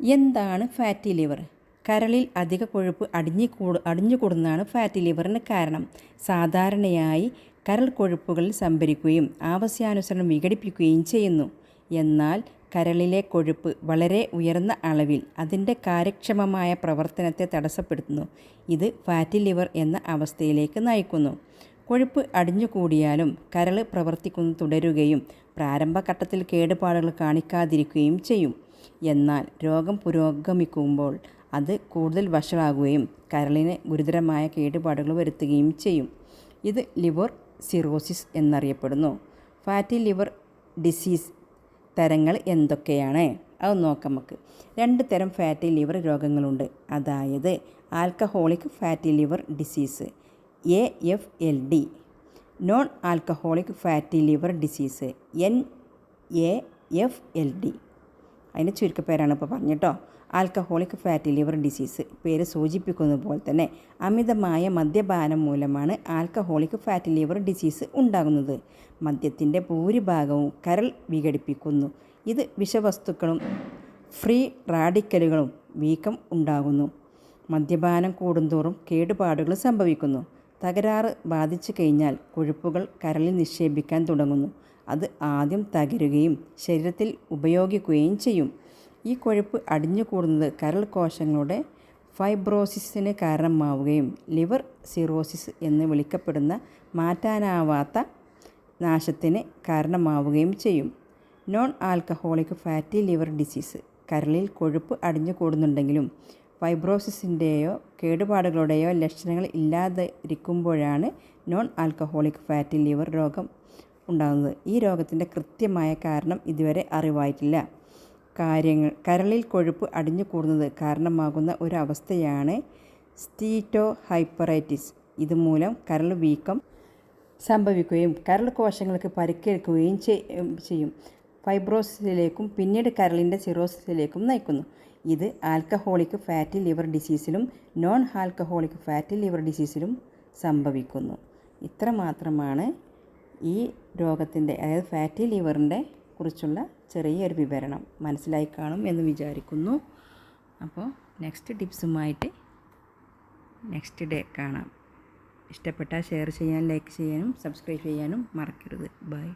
എന്താണ് fatty liver കരളിൽ അധിക കൊഴുപ്പ് അടിഞ്ഞു കൂടു അടിഞ്ഞു കൂടുന്നതാണ് ഫാറ്റി ലിവറിന് കാരണം. സാധാരണയായി കരൾ കൊഴുപ്പുകൾ സംഭരിക്കുകയും ആവശ്യാനുസരണം വിഘടിപ്പിക്കുകയും ചെയ്യുന്നു. എന്നാൽ കരളിലെ കൊഴുപ്പ് വളരെ ഉയർന്ന അളവിൽ അതിന്റെ കാര്യക്ഷമമായ പ്രവർത്തനത്തെ തടസ്സപ്പെടുത്തുന്നു. ഇത് ഫാറ്റി ലിവർ എന്ന അവസ്ഥയിലേക്ക് നയിക്കുന്നു. കൊഴുപ്പ് അടിഞ്ഞുകൂടിയാലും കരൾ പ്രവർത്തിക്കുന്നു തുടരുകയും പ്രാരംഭഘട്ടത്തിൽ കേടുപാടുകൾ കാണിക്കാതിരിക്കുകയും ചെയ്യും. എന്നാൽ രോഗം പുരോഗമിക്കുമ്പോൾ അത് കൂടുതൽ വഷളാകുകയും കരളിന് ഗുരുതരമായ കേടുപാടുകൾ വരുത്തുകയും ചെയ്യും. ഇത് ലിവർ സിറോസിസ് എന്നറിയപ്പെടുന്നു. ഫാറ്റി ലിവർ ഡിസീസ് തരങ്ങൾ എന്തൊക്കെയാണ്? അത് നോക്കാം നമുക്ക്. രണ്ട് തരം ഫാറ്റി ലിവർ രോഗങ്ങളുണ്ട്. അതായത് alcoholic fatty liver disease A F L D. Non alcoholic fatty liver disease N A F L D. അതിന്റെ ചുരുക്കപ്പേരാണ് ഇപ്പോൾ പറഞ്ഞിട്ടോ. Alcoholic fatty liver disease. പേര് സൂചിപ്പിക്കുന്നത് പോലെ തന്നെ അമിതമായ മദ്യപാനം മൂലമാണ് ആൽക്കഹോളിക് ഫാറ്റി ലിവർ ഡിസീസ് ഉണ്ടാകുന്നത്. മദ്യത്തിന്റെ ഭൂരിഭാഗവും കരൾ വിഘടിപ്പിക്കുന്നു. ഇത് വിഷവസ്തുക്കളും ഫ്രീ റാഡിക്കലുകളും വീക്കം ഉണ്ടാകുന്നു. മദ്യപാനം കൂടുന്തോറും കേടുപാടുകൾ സംഭവിക്കുന്നു. തകരാറ് ബാധിച്ചു കഴിഞ്ഞാൽ കൊഴുപ്പുകൾ കരളിൽ നിക്ഷേപിക്കാൻ തുടങ്ങുന്നു. അത് ആദ്യം തകരുകയും ശരീരത്തിൽ ഉപയോഗിക്കുകയും ചെയ്യും. ഈ കൊഴുപ്പ് അടിഞ്ഞു കൂടുന്നത് കരൾ കോശങ്ങളുടെ ഫൈബ്രോസിസിന് കാരണമാവുകയും ലിവർ സിറോസിസ് എന്ന് വിളിക്കപ്പെടുന്ന മാറ്റാനാവാത്ത നാശത്തിന് കാരണമാവുകയും ചെയ്യും. Non alcoholic fatty liver disease കരളിൽ കൊഴുപ്പ് അടിഞ്ഞു കൂടുന്നുണ്ടെങ്കിലും ഫൈബ്രോസിസിന്റെയോ കേടുപാടുകളുടെയോ ലക്ഷണങ്ങൾ ഇല്ലാതിരിക്കുമ്പോഴാണ് നോൺ ആൽക്കഹോളിക് ഫാറ്റി ലിവർ രോഗം ഉണ്ടാകുന്നത്. ഈ രോഗത്തിന്റെ കൃത്യമായ കാരണം ഇതുവരെ അറിവായിട്ടില്ല. കാര്യങ്ങൾ കരളിൽ കൊഴുപ്പ് അടിഞ്ഞു കൂടുന്നത് കാരണമാകുന്ന ഒരു അവസ്ഥയാണ് സ്റ്റീറ്റോ ഹൈപ്പറൈറ്റിസ് ഇതുമൂലം കരൾ വീക്കം സംഭവിക്കുകയും കരൾ കോശങ്ങൾക്ക് പരിക്കേൽക്കുകയും ചെയ്യും. ഫൈബ്രോസിസിലേക്കും പിന്നീട് കരളിന്റെ സിറോസിസിലേക്കും നയിക്കുന്നു. ഇത് ആൽക്കഹോളിക് ഫാറ്റി ലിവർ ഡിസീസിലും നോൺ ആൽക്കഹോളിക് ഫാറ്റി ലിവർ ഡിസീസിലും സംഭവിക്കുന്നു. ഇത്ര മാത്രമാണ് ഈ രോഗത്തിന്റെ അതായത് ഫാറ്റി ലിവറിന്റെ കുറിച്ചുള്ള ചെറിയൊരു വിവരണം മനസ്സിലായി കാണും എന്ന് വിചാരിക്കുന്നു. അപ്പോൾ നെക്സ്റ്റ് ടിപ്സുമായിട്ട് നെക്സ്റ്റ് ഡേ കാണാം. ഇഷ്ടപ്പെട്ടാൽ ഷെയർ ചെയ്യാൻ ലൈക്ക് ചെയ്യാനും സബ്സ്ക്രൈബ് ചെയ്യാനും മറക്കരുത്. ബൈ